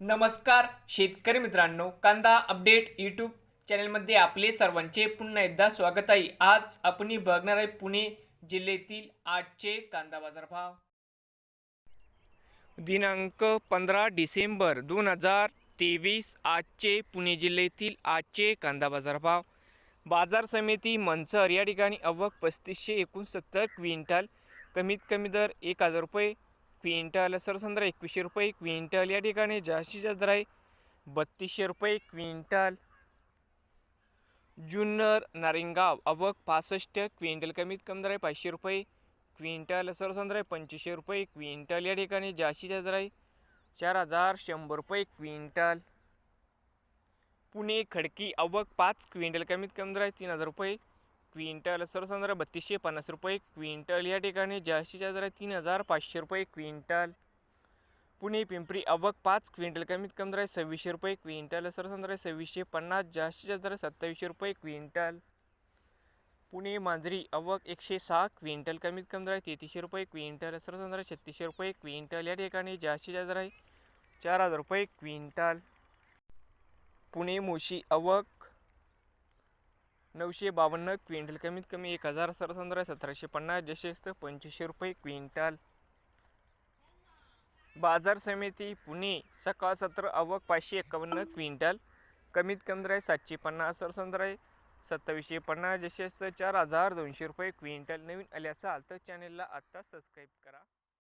नमस्कार शेतकरी मित्रांनो. कांदा अपडेट यूट्यूब चॅनलमध्ये आपले सर्वांचे पुन्हा एकदा स्वागत आहे. आज आपण बघणार आहे पुणे जिल्ह्यातील आजचे कांदा बाजार भाव दिनांक पंधरा डिसेंबर दोन हजार तेवीस आजचे पुणे जिल्ह्यातील आजचे कांदा बाजार भाव बाजार समिती मंचर या ठिकाणी अवक पस्तीसशे एकोणसत्तर क्विंटल कमीत कमी दर एक हजार रुपये क्विंटल सरसंद्र एकवीसशे रुपये क्विंटल या ठिकाणी जास्तीत जास्त दर आहे बत्तीसशे रुपये क्विंटल. जुन्नर नारिंगाव अवक पासष्ट क्विंटल कमीत कमी दर आहे पाचशे रुपये क्विंटल सरसंद्र आहे पंचवीसशे रुपये क्विंटल या ठिकाणी जास्तीत जास्त दर आहे चार हजार शंभर रुपये क्विंटल. पुणे खडकी अवक पाच क्विंटल कमीत कमी दर आहे तीन हजार रुपये क्विंटल सरसंद्रा बत्तीसशे पन्नास रुपये क्विंटल. या ठिकाणी जास्तीत जास्त आहे तीन हजार पाचशे रुपये क्विंटल. पुणे पिंपरी अवक पाच क्विंटल कमीत कमी दर आहे सव्वीसशे रुपये क्विंटल सरसंद्रा सव्वीसशे पन्नास जास्तीत जास्त दर आहे सत्तावीसशे रुपये क्विंटल. पुणे मांजरी अवक एकशे सहा क्विंटल कमीत कमी दर आहे तेहतीसशे रुपये क्विंटल सरसंद्रा छत्तीसशे रुपये क्विंटल. या ठिकाणी जास्तीत जास्त आहे चार हजार रुपये क्विंटल. पुणे मोशी अवक नऊशे बावन्न क्विंटल कमीत कमी एक हजार सरसंद्रा सतराशे पन्नास जशेस्त पंचवीसशे रुपये क्विंटल. बाजार समिती पुणे सकाळ सत्र आवक पाचशे एकावन्न क्विंटल. कमीत कमी सातशे पन्नास सरसंद्रा सत्तावीसशे पन्नास जशेस्त चार हजार दोनशे रुपये क्विंटल. नवीन आले असाल तर चॅनेलला आत्ता सबस्क्राईब करा.